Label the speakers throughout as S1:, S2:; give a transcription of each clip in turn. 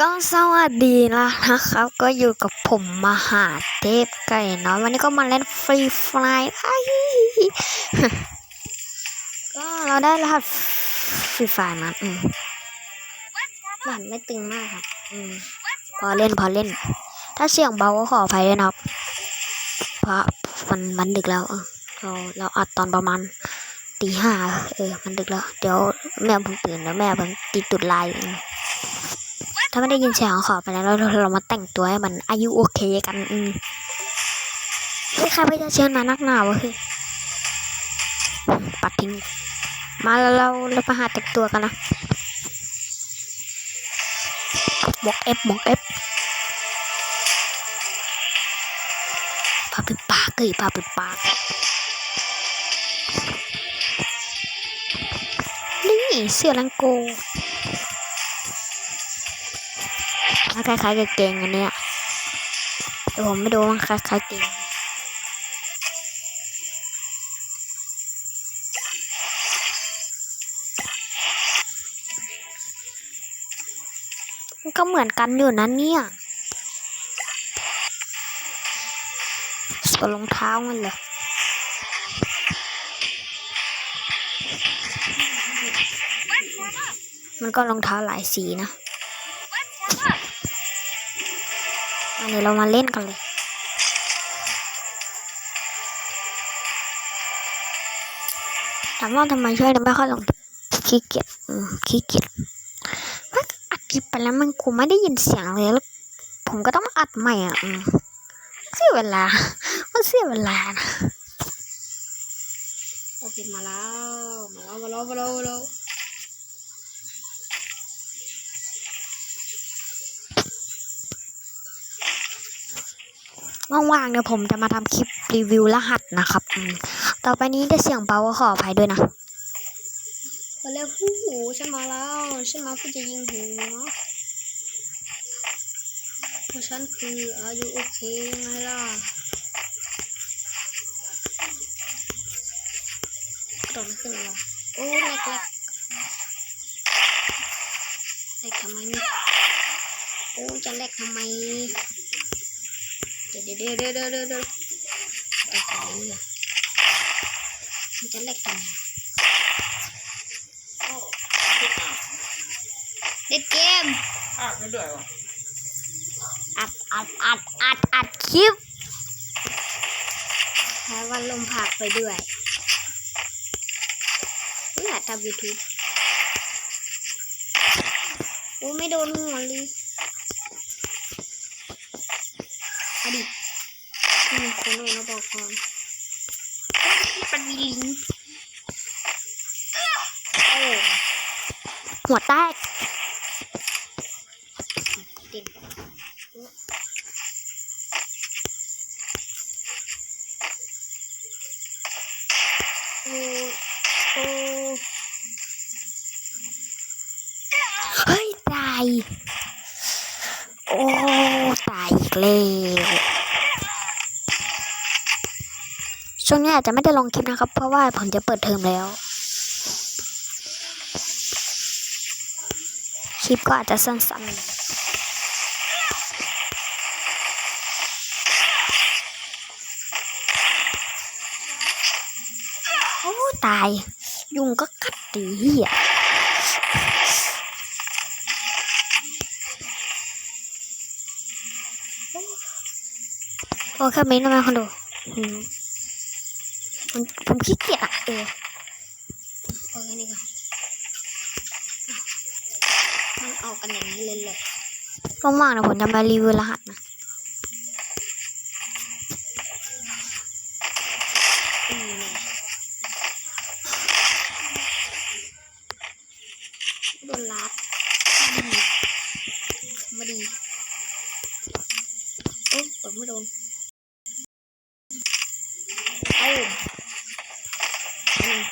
S1: ก็สวัสดีนะนะครับ ก็อยู่กับผมมหาเทพไก่เนาะวันนี้ก็มาเล่นฟรีไฟล์ก็เราได้รหัสฟรีไฟล์มาอืมรหัสไม่ตึงมากครับอืมพอเล่นพอเล่น ถ้าเสียงเบาก็ขออภัยด้วยนะครับ เพราะมันมันดึกแล้วเออเราเราอัดตอนประมาณตีห้าเออ มันดึกแล้ว เดี๋ยวแม่ผมตื่นแล้วแม่ผมตีตุดลายอืม ถ้าไม่ได้ยินเสียงขอไปแล้วเราเรามาแต่งตัวให้มันอายุโอเคกันอืมเฮ้ยใครไปจะเชิญมานักหนาวะคือปัดทิ้งมาแล้วเราเรามาหาแต่งตัวกันนะบอกเอฟบอกเอฟพาไปปากเกยพาไปปากนี่เสื้อลังโก มันคล้ายๆกับเกงอันเนี้ยแต่ผมไม่ดูว่ามันคล้ายๆเกงมันก็เหมือนกันอยู่นะเนี่ยส่วนรองเท้ามันเหรอมันก็รองเท้าหลายสีนะ อันนี้เรามาเล่นกันเลยถามว่าทำไมช่วยไม่ค่อยลงขี้เกียจขี้เกียจมันอัดคลิปไปแล้วมันกูไม่ได้ยินเสียงเลยแล้วผมก็ต้องอัดใหม่อะเสียเวลา มันเสียเวลานะโอเคมาแล้ว มาแล้ว มาแล้ว มาแล้ว ว่างๆเนี่ยผมจะมาทำคลิปรีวิวรหัสนะครับ ต่อไปนี้ได้เสียงเบาก็ขออภัยด้วยนะมาเร็วหูหูฉันมาแล้วฉันมาเพื่อจะยิงหัวเพราะฉันคืออายุโอเคยังไงล่ะตอนขึ้นแล้วโอ้แรกแรกแรกทำไมเนี่ยโอ้จะแรกทำไม ดี๋ยวเดี๋ยวเดี๋ยวเดี๋ยวเดี๋ยวเดี๋ยวไอ้ของนี่อะมันจะเล็กทำไมเล่นเกม
S2: อะไม่ด้วยวะ
S1: อัดอัดอัดอัดอัดคลิปแพ้วันลมผักไปด้วยเพื่อทำยูทูบโอ้ไม่โดนหัวเลย ตมีคนโดนแล้วบอกก่อนปันมีลิงโอ้หัวแตกติดโอ้โอ้เฮ้ยตายโอ้ตายอีกแล้ว ช่วงนี้อาจจะไม่ได้ลงคลิปนะครับ เพราะว่าผมจะเปิดเทอมแล้ว คลิปก็อาจจะสั้นๆโอ้ตาย ยุงก็กัดตีเหี้ยโอ้แค่นี้นะคนดู ผมผมขี้เกียจอะเออโอเคนี่ก่อนมันออกกันอย่างนี้เลยเลยว่างๆนะผมจะมารีวิวรหัสนะอืมโดนลัดดีมาดีโอ้เปิดไม่โดน เอ้าอันนี้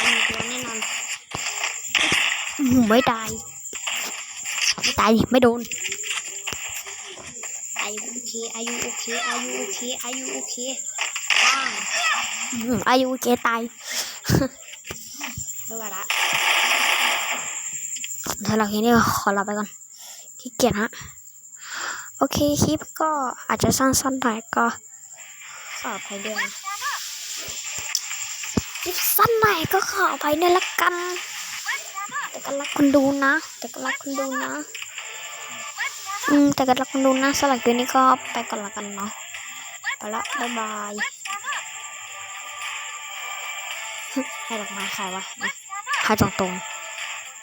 S1: อันนี้ตัวแน่นอนอื้อหือ ไม่ตาย ไม่ตายไม่โดนอายุโอเคอายุโอเคอายุโอเคอายุโอเคว้างอื้อหืออายุโอเคตายไม่ว่าละสำหรับคลิปนี้ขอลาไปก่อนขี้เกียจฮะโอเคคลิปก็อาจจะสั้นๆหน่อยก็ขออภัยด้วยคลิปสั้นหน่อยก็ขออภัยด้วยละกัน ก็รักคนดูนะ แต่ก็รักคนดูนะ อืม แต่ก็รักคนดูนะสลับคลิปนี้ก็ไปก่อนละกันเนาะ ไปละบ๊ายบายให้ดอกไม้ใครวะนะให้ตรงๆ